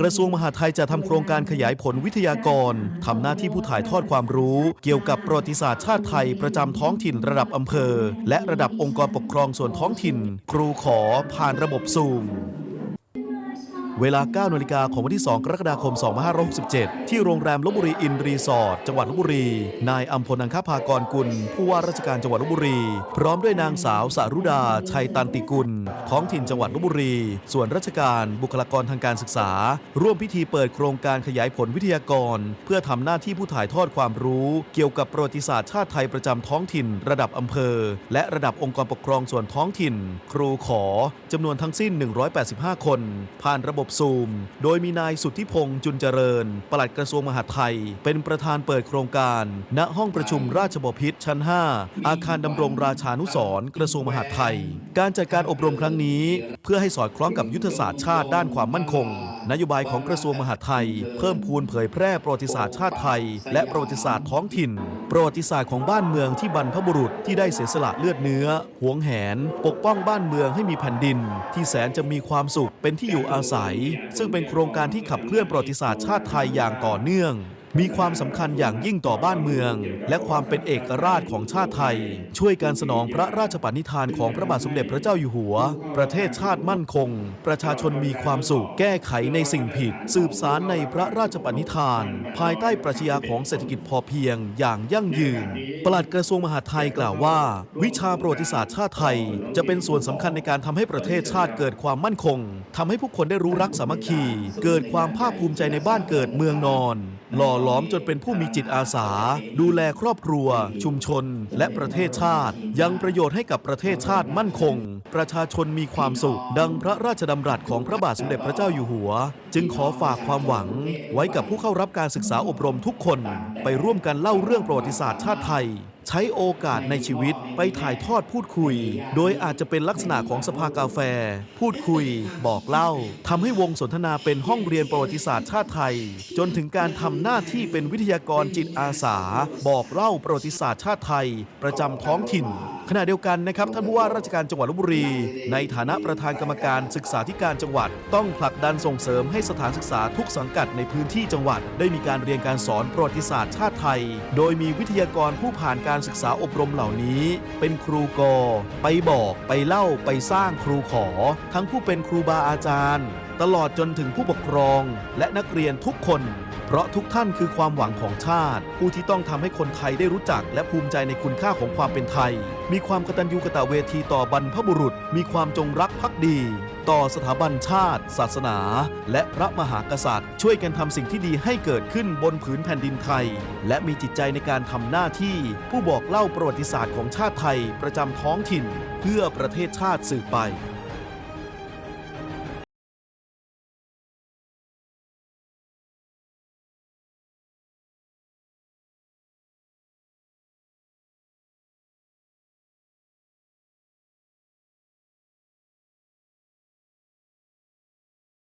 กระทรวงมหาดไทยจะทำโครงการขยายผลวิทยากรทำหน้าที่ผู้ถ่ายทอดความรู้ เกี่ยวกับประวัติศาสตร์ชาติไทยประจำท้องถิ่นระดับอำเภอ และระดับองค์กรปกครองส่วนท้องถิ่น ครูขอผ่านระบบซูม เวลา 9นาฬิกาของวันที่ 2 กรกฎาคม 2567 ที่โรงแรมลบบุรีอินรีสอร์ท จังหวัดลบบุรี นายอัมพลอังคภากรกุล ผู้ว่าราชการจังหวัดลบบุรี พร้อมด้วยนางสาวสารุดา ชัยตันติกุล ท้องถิ่นจังหวัดลบบุรี ส่วนราชการ บุคลากรทางการศึกษา ร่วมพิธีเปิดโครงการขยายผลวิทยากร เพื่อทำหน้าที่ผู้ถ่ายทอดความรู้ เกี่ยวกับประวัติศาสตร์ชาติไทยประจำท้องถิ่น ระดับอำเภอ และระดับองค์กรปกครองส่วนท้องถิ่น ครูขอจำนวนทั้งสิ้น 185 คน ผ่านระบบซูม โดยมีนายสุทธิพงษ์จุนเจริญ ปลัดกระทรวงมหาดไทย เป็นประธานเปิดโครงการ ณห้องประชุมราชบพิตรชั้น 5 อาคารดำรงราชานุสรณ์กระทรวงมหาดไทย การจัดการอบรมครั้งนี้ เพื่อให้สอดคล้องกับยุทธศาสตร์ชาติด้านความมั่นคง นโยบายของกระทรวงมหาดไทย เพิ่มพูนเผยแพร่ประวัติศาสตร์ชาติไทย และประวัติศาสตร์ท้องถิ่น ประวัติศาสตร์ของบ้านเมืองที่บรรพบุรุษที่ได้เสียสละเลือดเนื้อ หวงแหน ปกป้องบ้านเมืองให้มีแผ่นดิน ที่แสนจะมีความสุขเป็นที่อยู่อาศัย ซึ่งเป็นโครงการที่ขับเคลื่อนประวัติศาสตร์ชาติไทยอย่างต่อเนื่อง มีความสำคัญอย่างยิ่งต่อบ้านเมือง และความเป็นเอกราชของชาติไทย ช่วยการสนองพระราชปณิธานของพระบาทสมเด็จพระเจ้าอยู่หัว ประเทศชาติมั่นคง ประชาชนมีความสุข แก้ไขในสิ่งผิด สืบสารในพระราชปณิธาน ภายใต้ปรัชญาของเศรษฐกิจพอเพียงอย่างยั่งยืน ปลัดกระทรวงมหาดไทยกล่าวว่า วิชาประวัติศาสตร์ชาติไทย จะเป็นส่วนสำคัญในการทำให้ประเทศชาติเกิดความมั่นคงทำให้ผู้คนได้รู้รักสามัคคี เกิดความภาคภูมิใจในบ้านเกิดเมืองนอน หล่อหลอมจนเป็นผู้มีจิตอาสา ดูแลครอบครัว ชุมชน และประเทศชาติ ยังประโยชน์ให้กับประเทศชาติมั่นคง ประชาชนมีความสุข ดังพระราชดำรัสของพระบาทสมเด็จพระเจ้าอยู่หัว จึงขอฝากความหวัง ไว้กับผู้เข้ารับการศึกษาอบรมทุกคน ไปร่วมกันเล่าเรื่องประวัติศาสตร์ชาติไทย ใช้โอกาสในชีวิตไปถ่ายทอดพูดคุย โดยอาจจะเป็นลักษณะของสภากาแฟ พูดคุย บอกเล่าทำให้วงสนทนาเป็นห้องเรียนประวัติศาสตร์ชาติไทย จนถึงการทำหน้าที่เป็นวิทยากรจิตอาสา บอกเล่าประวัติศาสตร์ชาติไทย ประจำท้องถิ่น ขณะเดียวกันนะครับท่านผู้ว่าราชการจังหวัดลบบุรี ในฐานะประธานกรรมการศึกษาธิการจังหวัด ต้องผลักดันส่งเสริมให้สถานศึกษาทุกสังกัดในพื้นที่จังหวัด ได้มีการเรียนการสอนประวัติศาสตร์ชาติไทย โดยมีวิทยากรผู้ผ่านการศึกษาอบรมเหล่านี้ เป็นครูกอไปบอก ไปเล่าไปสร้างครูขอ ทั้งผู้เป็นครูบาอาจารย์ ตลอดจนถึงผู้ปกครองและนักเรียนทุกคน เพราะทุกท่านคือความหวังของชาติ ผู้ที่ต้องทำให้คนไทยได้รู้จัก และภูมิใจในคุณค่าของความเป็นไทย มีความกตัญญูกตเวทีต่อบรรพบุรุษ มีความจงรักภักดี ต่อสถาบันชาติ ศาสนา และพระมหากษัตริย์ ช่วยกันทำสิ่งที่ดีให้เกิดขึ้นบนผืนแผ่นดินไทย และมีจิตใจในการทำหน้าที่ ผู้บอกเล่าประวัติศาสตร์ของชาติไทยประจำท้องถิ่น เพื่อประเทศชาติสืบไป